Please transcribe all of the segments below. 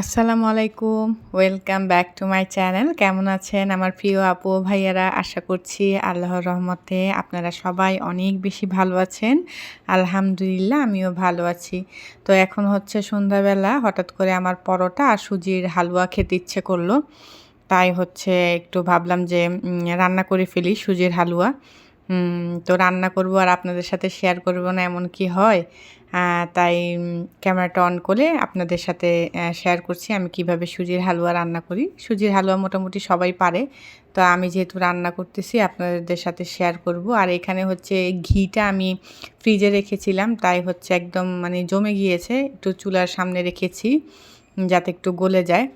আসসালামু আলাইকুম। Welcome back to my channel কেমন আছেন আমার প্রিয় আপু ভাইয়ারা? আশা করছি আল্লাহর রহমতে আপনারা সবাই অনেক বেশি ভালো আছেন। আলহামদুলিল্লাহ, আমিও ভালো আছি। তো এখন হচ্ছে সন্ধ্যাবেলা, হঠাৎ করে আমার পরোটা আর সুজির হালুয়া খেতে ইচ্ছে করল। তাই হচ্ছে একটু ভাবলাম যে রান্না করে ফেলি সুজির হালুয়া। তো রান্না করব আর আপনাদের সাথে শেয়ার করব না এমন কি হয়। তাই ক্যামেরাটা অন করে আপনাদের সাথে শেয়ার করছি আমি কীভাবে সুজির হালুয়া রান্না করি। সুজির হালুয়া মোটামুটি সবাই পারে। তো আমি যেহেতু রান্না করতেছি, আপনাদের সাথে শেয়ার করব। আর এখানে হচ্ছে ঘিটা আমি ফ্রিজে রেখেছিলাম, তাই হচ্ছে একদম মানে জমে গিয়েছে। একটু চুলার সামনে রেখেছি যাতে একটু গলে যায়।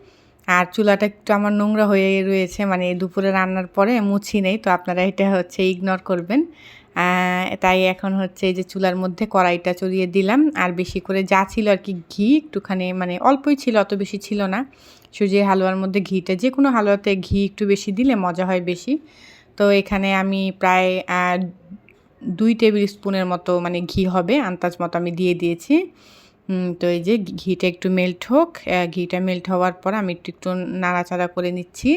আর চুলাটা একটু আমার নোংরা হয়ে রয়েছে মানে দুপুরে রান্নার পরে মুছি নেই। তো আপনারা এটা হচ্ছে ইগনোর করবেন। তাই এখন হচ্ছে এই যে চুলার মধ্যে কড়াইটা চড়িয়ে দিলাম। আর বেশি করে যা ছিল আর কি ঘি, একটুখানি মানে অল্পই ছিল, অত বেশি ছিল না। সুজির হালুয়ার মধ্যে ঘিটা, যে কোনো হালুয়াতে ঘি একটু বেশি দিলে মজা হয় বেশি। তো এখানে আমি প্রায় দুই টেবিল স্পুনের মতো মানে ঘি হবে, আন্দাজ মতো আমি দিয়ে দিয়েছি। তো এই যে ঘিটা একটু মেল্ট হোক ঘিটা মেল্ট হওয়ার পর আমি একটু একটু নাড়াচাড়া করে নিচ্ছি।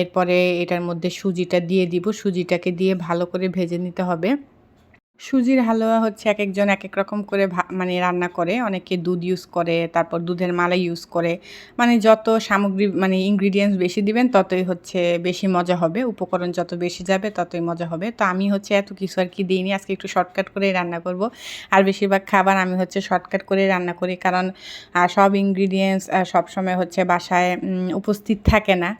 এরপরে এটার মধ্যে সুজিটা দিয়ে দিব। সুজিটাকে দিয়ে ভালো করে ভেজে নিতে হবে। সুজির হালুয়া হচ্ছে এক একজন এক এক রকম করে মানে রান্না করে। অনেকে দুধ ইউজ করে, তারপর দুধের মালাই ইউজ করে। মানে যত সামগ্রী মানে ইনগ্রিডিয়েন্টস বেশি দিবেন, ততই হচ্ছে বেশি মজা হবে। উপকরণ যত বেশি যাবে, ততই মজা হবে। তো আমি হচ্ছে এত কিছু আর কি দিইনি। আজকে একটু শর্টকাট করেই রান্না করব। আর বেশিরভাগ খাবার আমি হচ্ছে শর্টকাট করে রান্না করি। কারণ সব ইনগ্রিডিয়েন্টস সবসময় হচ্ছে বাসায় উপস্থিত থাকে না।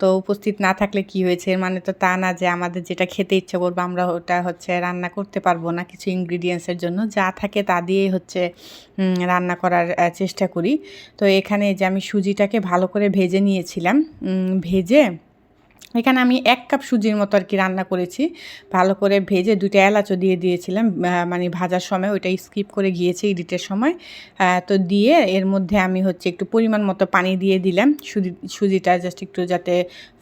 তো উপস্থিত না থাকলে কি হয়েছে? মানে তো তা না যে আমাদের যেটা খেতে ইচ্ছে করব আমরা ওটা হচ্ছে রান্না করতে পারব না কিছু ইনগ্রিডিয়েন্টসের জন্য। যা থাকে তা দিয়েই হচ্ছে রান্না করার চেষ্টা করি। তো এখানে যে আমি সুজিটাকে ভালো করে ভেজে নিয়েছিলাম ভেজে এখানে আমি এক কাপ সুজির মতো আর কি রান্না করেছি। ভালো করে ভেজে দুটো এলাচও দিয়ে দিয়েছিলাম। মানে ভাজার সময় ওইটা স্কিপ করে গিয়েছে ইডিটের সময়। তো দিয়ে এর মধ্যে আমি হচ্ছে একটু পরিমাণ মতো পানি দিয়ে দিলাম। সুজি, সুজিটা জাস্ট একটু যাতে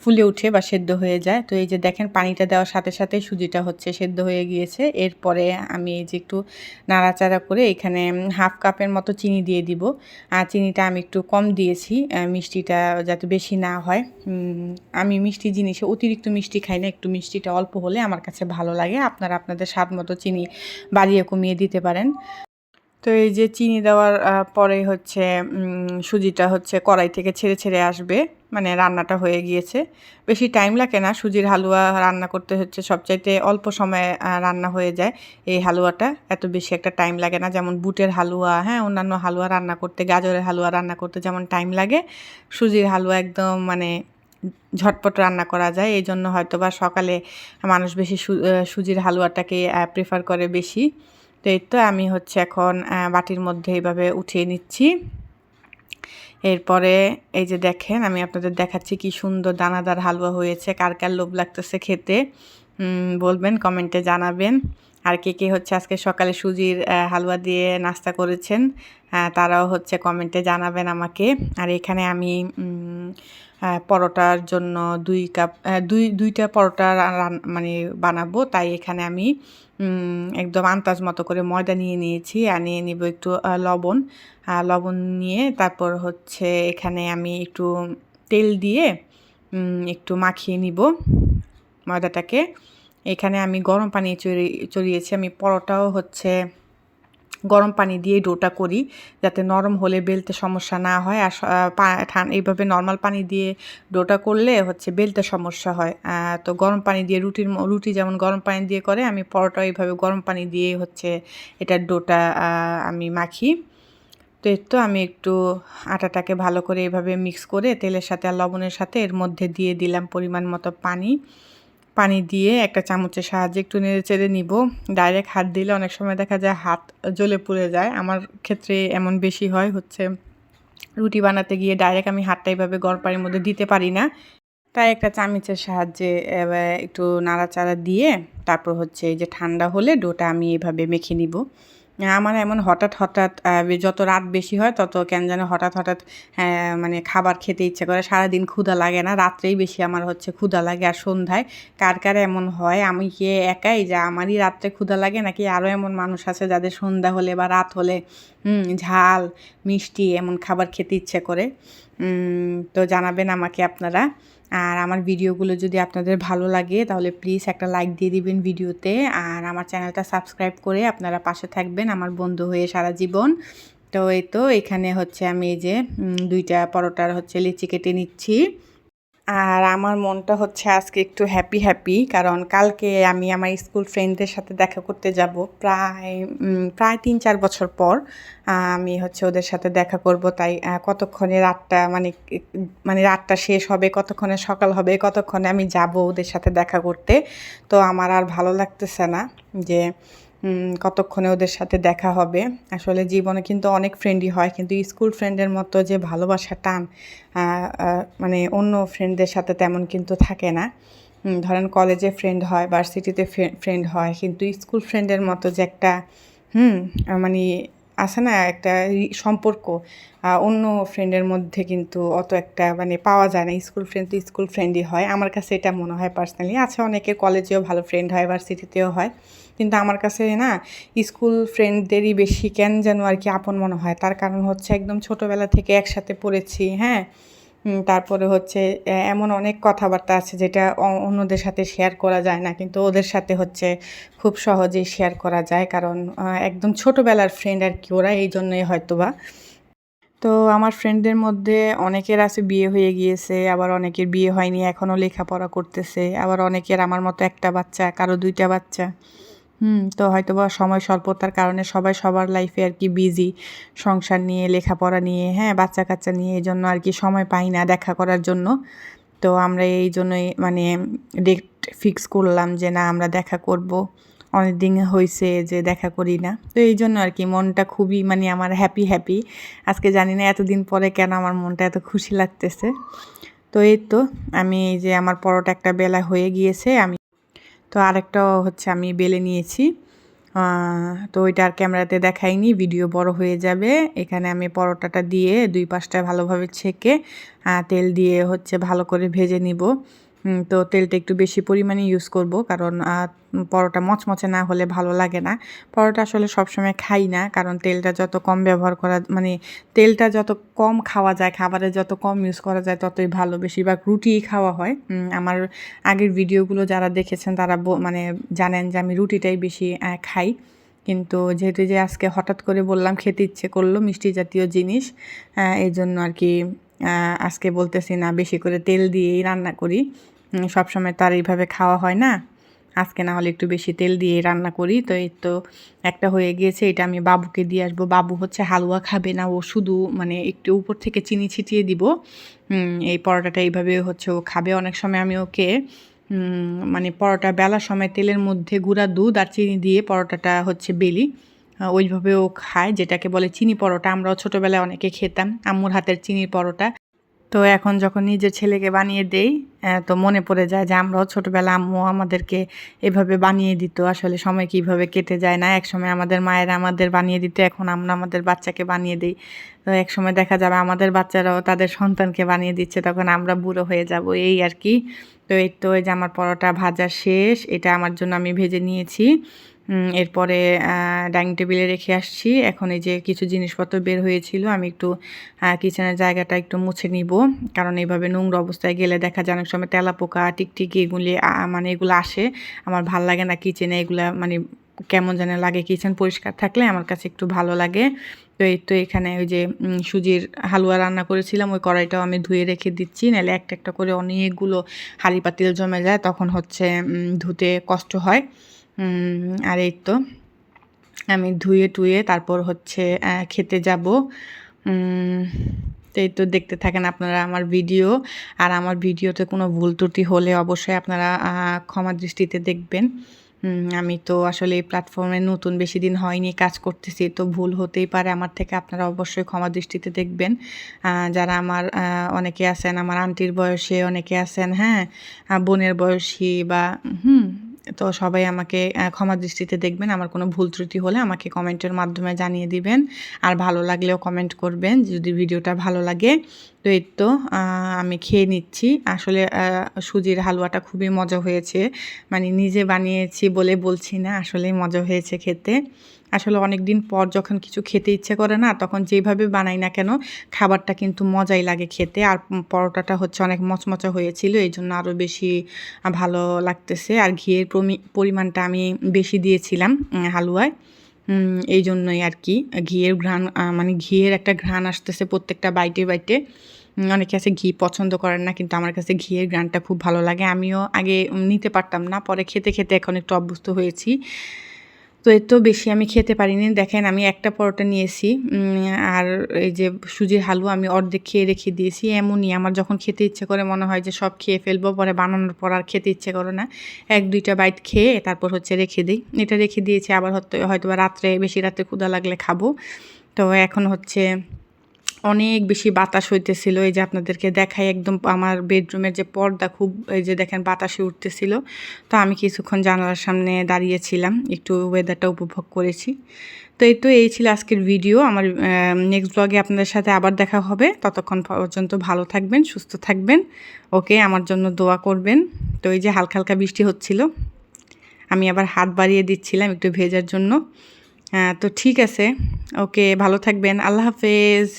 ফুলে উঠে বা সেদ্ধ হয়ে যায়। তো এই যে দেখেন পানিটা দেওয়ার সাথে সাথে সুজিটা হচ্ছে সেদ্ধ হয়ে গিয়েছে। এরপরে আমি এই যে একটু নাড়াচাড়া করে এখানে হাফ কাপের মতো চিনি দিয়ে দিব। আর চিনিটা আমি একটু কম দিয়েছি মিষ্টিটা যাতে বেশি না হয়। আমি মিষ্টি জিনিসে অতিরিক্ত মিষ্টি খাই না, একটু মিষ্টিটা অল্প হলে আমার কাছে ভালো লাগে। আপনারা আপনাদের স্বাদ মতো চিনি বাড়িয়ে কমিয়ে দিতে পারেন। তো এই যে চিনি দেওয়ার পরে হচ্ছে সুজিটা হচ্ছে কড়াই থেকে ছেড়ে ছেড়ে আসবে মানে রান্নাটা হয়ে গিয়েছে। বেশি টাইম লাগে না, সুজির হালুয়া রান্না করতে হচ্ছে সবচাইতে অল্প সময়ে রান্না হয়ে যায়। এই হালুয়াটা এত বেশি একটা টাইম লাগে না, যেমন বুটের হালুয়া হ্যাঁ অন্যান্য হালুয়া রান্না করতে, গাজরের হালুয়া রান্না করতে যেমন টাইম লাগে। সুজির হালুয়া একদম মানে ঝটপট রান্না করা যায়। এই জন্য হয়তো বা সকালে মানুষ বেশি সুজির হালুয়াটাকে প্রেফার করে বেশি। তো এই তো আমি হচ্ছে এখন বাটির মধ্যে এইভাবে উঠিয়ে নিচ্ছি। এরপরে এই যে দেখেন, আমি আপনাদের দেখাচ্ছি কি সুন্দর দানাদার হালুয়া হয়েছে, কার কার লোভ লাগতেছে খেতে। বলবেন, কমেন্টে জানাবেন। আর কে কে হচ্ছে আজকে সকালে সুজির হালুয়া দিয়ে নাস্তা করেছেন তারাও হচ্ছে কমেন্টে জানাবেন আমাকে। আর এখানে আমি পরোটার জন্য দুই কাপ দুই, দুইটা পরোটা মানে বানাবো। তাই এখানে আমি একদম আন্দাজ মতো করে ময়দা নিয়ে নিয়েছি। আর নিয়ে নিব একটু লবণ। লবণ নিয়ে তারপর হচ্ছে এখানে আমি একটু তেল দিয়ে একটু মাখিয়ে নিব ময়দাটাকে। এখানে আমি গরম পানি চড়ি, চড়িয়েছি। আমি পরোটাও হচ্ছে গরম পানি দিয়ে ডোটা করি যাতে নরম হলে বেলতে সমস্যা না হয়। আর এইভাবে নর্মাল পানি দিয়ে ডোটা করলে হচ্ছে বেলতে সমস্যা হয়। তো গরম পানি দিয়ে রুটির রুটি যেমন গরম পানি দিয়ে করে, আমি পরোটা এইভাবে গরম পানি দিয়ে হচ্ছে এটার ডোটা আমি মাখি। তো এর তো আমি একটু আটাটাকে ভালো করে এভাবে মিক্স করে তেলের সাথে আর লবণের সাথে এর মধ্যে দিয়ে দিলাম পরিমাণ মতো পানি। পানি দিয়ে একটা চামচের সাহায্যে একটু নেড়ে চেড়ে নিব। ডাইরেক্ট হাত দিলে অনেক সময় দেখা যায় হাত জ্বলে পুড়ে যায়। আমার ক্ষেত্রে এমন বেশি হয় হচ্ছে রুটি বানাতে গিয়ে ডাইরেক্ট আমি হাতটা এইভাবে গরম পানির মধ্যে দিতে পারি না। তাই একটা চামচের সাহায্যে একটু নাড়াচাড়া দিয়ে তারপর হচ্ছে এই যে ঠান্ডা হলে ডোটা আমি এভাবে মেখে নিব। আমার এমন হঠাৎ হঠাৎ যত রাত বেশি হয়, তত কেন যেন হঠাৎ হঠাৎ মানে খাবার খেতে ইচ্ছে করে। সারাদিন ক্ষুধা লাগে না, রাত্রেই বেশি আমার হচ্ছে ক্ষুধা লাগে আর সন্ধ্যায়। কার কার এমন হয়? আমি কি একাই? যে আমারই রাত্রে ক্ষুধা লাগে নাকি আরও এমন মানুষ আছে যাদের সন্ধ্যা হলে বা রাত হলে ঝাল, মিষ্টি এমন খাবার খেতে ইচ্ছে করে? তো জানাবেন আমাকে আপনারা। আর আমার ভিডিওগুলো যদি আপনাদের ভালো লাগে, তাহলে প্লিজ একটা লাইক দিয়ে দিবেন ভিডিওতে। আর আমার চ্যানেলটা সাবস্ক্রাইব করে আপনারা পাশে থাকবেন আমার বন্ধু হয়ে সারা জীবন। তো এই তো এখানে হচ্ছে আমি এই যে দুইটা পরোটার হচ্ছে লিচি কেটে নিচ্ছি। আর আমার মনটা হচ্ছে আজকে একটু হ্যাপি হ্যাপি কারণ কালকে আমি আমার স্কুল ফ্রেন্ডদের সাথে দেখা করতে যাব। প্রায় প্রায় তিন চার বছর পর আমি হচ্ছে ওদের সাথে দেখা করব। তাই কতক্ষণে রাতটা মানে মানে রাতটা শেষ হবে, কতক্ষণে সকাল হবে, কতক্ষণে আমি যাব ওদের সাথে দেখা করতে। তো আমার আর ভালো লাগতেছে না যে কতক্ষণে ওদের সাথে দেখা হবে। আসলে জীবনে কিন্তু অনেক ফ্রেন্ডই হয়, কিন্তু স্কুল ফ্রেন্ডের মতো যে ভালোবাসা, টান মানে অন্য ফ্রেন্ডদের সাথে তেমন কিন্তু থাকে না। ধরেন কলেজে ফ্রেন্ড হয় ভার্সিটিতে ফ্রেন্ড হয়, কিন্তু স্কুল ফ্রেন্ডের মতো যে একটা, হুম মানে আছে না একটা সম্পর্ক। অন্য ফ্রেন্ডের মধ্যে কিন্তু অত একটা মানে পাওয়া যায় না। স্কুল ফ্রেন্ড তো স্কুল ফ্রেন্ডই হয়। আমার কাছে এটা মনে হয় পার্সোনালি আছে অনেকে কলেজেও ভালো ফ্রেন্ড হয় ভার্সিটিতেও হয়। কিন্তু আমার কাছে না স্কুল ফ্রেন্ডদেরই বেশি কেন যেন আর কি আপন মনে হয়। তার কারণ হচ্ছে একদম ছোটোবেলা থেকে একসাথে পড়েছি হ্যাঁ? তারপরে হচ্ছে এমন অনেক কথাবার্তা আছে যেটা অন্যদের সাথে শেয়ার করা যায় না, কিন্তু ওদের সাথে হচ্ছে খুব সহজেই শেয়ার করা যায়, কারণ একদম ছোটোবেলার ফ্রেন্ড আর কি ওরা, এই জন্যই হয়তো বা তো আমার ফ্রেন্ডদের মধ্যে অনেকের আছে বিয়ে হয়ে গিয়েছে, আবার অনেকের বিয়ে হয়নি, এখনও লেখাপড়া করতেছে, আবার অনেকের আমার মতো একটা বাচ্চা, কারও দুইটা বাচ্চা। হুম, তো হয়তো বা সময় স্বল্পতার কারণে সবাই সবার লাইফে আর কি বিজি সংসার নিয়ে, লেখাপড়া নিয়ে হ্যাঁ বাচ্চা কাচ্চা নিয়ে এই জন্য আর কি সময় পাই না দেখা করার জন্য। তো আমরা এই জন্যই মানে ডেট ফিক্স করলাম যে না, আমরা দেখা করব। অনেক দিন হয়েছে যে দেখা করি না। তো এই জন্য আর কি মনটা খুবই মানে আমার হ্যাপি হ্যাপি আজকে জানি না এতদিন পরে কেন আমার মনটা এত খুশি লাগতেছে। তো এই তো, আমি এই যে আমার পরোটা একটা বেলা হয়ে গিয়েছে, আমি তো আরেকটা হচ্ছে আমি বেলে নিয়েছি। তো ওইটা আর ক্যামেরাতে দেখাইনি, ভিডিও বড় হয়ে যাবে। এখানে আমি পরোটাটা দিয়ে দুই পাশটা ভালোভাবে ছেঁকে তেল দিয়ে হচ্ছে ভালো করে ভেজে নিব। তো তেলটা একটু বেশি পরিমাণে ইউজ করব, কারণ পরোটা মচমচে না হলে ভালো লাগে না। পরোটা আসলে সবসময় খাই না, কারণ তেলটা যত কম ব্যবহার করা মানে তেলটা যত কম খাওয়া যায়, খাবারে যত কম ইউজ করা যায়, ততই ভালো। বেশিরভাগ রুটিই খাওয়া হয়। আমার আগের ভিডিওগুলো যারা দেখেছেন, তারা মানে জানেন যে আমি রুটিটাই বেশি খাই। কিন্তু যেহেতু যে আজকে হঠাৎ করে বললাম, খেতে ইচ্ছে করল মিষ্টি জাতীয় জিনিস এই জন্য আর কি আজকে বলতেছি না, বেশি করে তেল দিয়েই রান্না করি। সবসময় তো আর এইভাবে খাওয়া হয় না। আজকে না হলে একটু বেশি তেল দিয়ে রান্না করি। তো এই তো একটা হয়ে গিয়েছে, এটা আমি বাবুকে দিয়ে আসব। বাবু হচ্ছে হালুয়া খাবে না, ও শুধু মানে একটু উপর থেকে চিনি ছিটিয়ে দিব। এই পরোটাটা এইভাবে হচ্ছে ও খাবে। অনেক সময় আমি ওকে মানে পরোটা বেলার সময় তেলের মধ্যে গুঁড়া দুধ আর চিনি দিয়ে পরোটাটা হচ্ছে বেলি ওইভাবেও খায়, যেটাকে বলে চিনি পরোটা। আমরাও ছোটোবেলায় অনেকে খেতাম, আম্মুর হাতের চিনির পরোটা। তো এখন যখন নিজের ছেলেকে বানিয়ে দেই তো মনে পড়ে যায় যে আমরাও ছোটোবেলা আম্মু আমাদেরকে এভাবে বানিয়ে দিত। আসলে সময় কীভাবে কেটে যায় না? এক সময় আমাদের মায়েরা আমাদের বানিয়ে দিত, এখন আমরা আমাদের বাচ্চাকে বানিয়ে দিই। তো এক সময় দেখা যাবে আমাদের বাচ্চারাও তাদের সন্তানকে বানিয়ে দিচ্ছে, তখন আমরা বুড়ো হয়ে যাব, এই আর কি। তো এই তো, এই যে আমার পরোটা ভাজা শেষ, এটা আমার জন্য আমি ভেজে নিয়েছি। এরপরে ডাইনিং টেবিলে রেখে আসছি। এখন এই যে কিছু জিনিসপত্র বের হয়েছিল, আমি একটু কিচেনের জায়গাটা একটু মুছে নিব। কারণ এইভাবে নোংরা অবস্থায় গেলে দেখা যায় অনেক সময় তেলাপোকা টিকটিকি এগুলি মানে এগুলো আসে। আমার ভালো লাগে না কিচেনে এগুলা মানে কেমন যেন লাগে কিচেন পরিষ্কার থাকলে আমার কাছে একটু ভালো লাগে। তো এই, তো এখানে ওই যে সুজির হালুয়া রান্না করেছিলাম, ওই কড়াইটাও আমি ধুয়ে রেখে দিচ্ছি। নাহলে একটা একটা করে অনেকগুলো হাঁড়ি পাতিল জমে যায়, তখন হচ্ছে ধুতে কষ্ট হয়। আর এই তো আমি ধুয়ে টুয়ে তারপর হচ্ছে খেতে যাব। তো এই তো দেখতে থাকেন আপনারা আমার ভিডিও। আর আমার ভিডিওতে কোনো ভুল ত্রুটি হলে অবশ্যই আপনারা ক্ষমা দৃষ্টিতে দেখবেন। আমি তো আসলে এই প্ল্যাটফর্মে নতুন বেশি দিন হয়নি, কাজ করতেছি, তো ভুল হতেই পারে। আমার থেকে আপনারা অবশ্যই ক্ষমা দৃষ্টিতে দেখবেন। যারা আমার অনেকে আছেন, আমার আন্টির বয়সে অনেকে আছেন হ্যাঁ বোনের বয়সী বা, হুম তো সবাই আমাকে ক্ষমা দৃষ্টিতে দেখবেন। আমার কোনো ভুল ত্রুটি হলে আমাকে কমেন্টের মাধ্যমে জানিয়ে দিবেন। আর ভালো লাগলেও কমেন্ট করবেন। যদি ভিডিওটা ভালো লাগে তো এই তো আমি খেয়ে নিচ্ছি। আসলে সুজির হালুয়াটা খুবই মজা হয়েছে। মানে নিজে বানিয়েছি বলে বলছি না আসলে মজা হয়েছে খেতে। আসলে অনেক দিন পর যখন কিছু খেতে ইচ্ছে করে না, তখন যেভাবে বানাই না কেন, খাবারটা কিন্তু মজাই লাগে খেতে। আর পরোটাটা হচ্ছে অনেক মচমচা হয়েছিল এই জন্য আরও বেশি ভালো লাগতেছে। আর ঘিয়ের পরিমাণটা আমি বেশি দিয়েছিলাম হালুয়ায়। এই জন্যই আর কি। ঘিয়ের ঘ্রাণ মানে ঘিয়ের একটা ঘ্রাণ আসতেছে প্রত্যেকটা বাইটে বাইটে। অনেকে আছে ঘি পছন্দ করেন না, কিন্তু আমার কাছে ঘিয়ের ঘ্রাণটা খুব ভালো লাগে। আমিও আগে নিতে পারতাম না, পরে খেতে খেতে এখন একটু অভ্যস্ত হয়েছি। তো এর তো বেশি আমি খেতে পারিনি। দেখেন, আমি একটা পরোটা নিয়েছি আর এই যে সুজির হালুয়া আমি অর্ধেক খেয়ে রেখে দিয়েছি। এমনই আমার যখন খেতে ইচ্ছে করে মনে হয় যে সব খেয়ে ফেলব, পরে বানানোর পর আর খেতে ইচ্ছে করে না। এক, দুইটা বাইট খেয়ে তারপর হচ্ছে রেখে দিই। এটা রেখে দিয়েছি, আবার হয়তো হয়তো রাত্রে, বেশি রাত্রে ক্ষুধা লাগলে খাব। তো এখন হচ্ছে অনেক বেশি বাতাস হইতেছিল। এই যে আপনাদেরকে দেখাই একদম আমার বেডরুমের যে পর্দা, খুব এই যে দেখেন বাতাসে উঠতেছিল। তো আমি কিছুক্ষণ জানালার সামনে দাঁড়িয়েছিলাম, একটু ওয়েদারটা উপভোগ করেছি। তো এই তো এই ছিল আজকের ভিডিও আমার নেক্সট ব্লগে আপনাদের সাথে আবার দেখা হবে। ততক্ষণ পর্যন্ত ভালো থাকবেন, সুস্থ থাকবেন। ওকে, আমার জন্য দোয়া করবেন। তো এই যে হালকা হালকা বৃষ্টি হচ্ছিল, আমি আবার হাত বাড়িয়ে দিচ্ছিলাম একটু ভেজার জন্য। তো ঠিক আছে। ওকে, ভালো থাকবেন। আল্লাহ হাফেজ।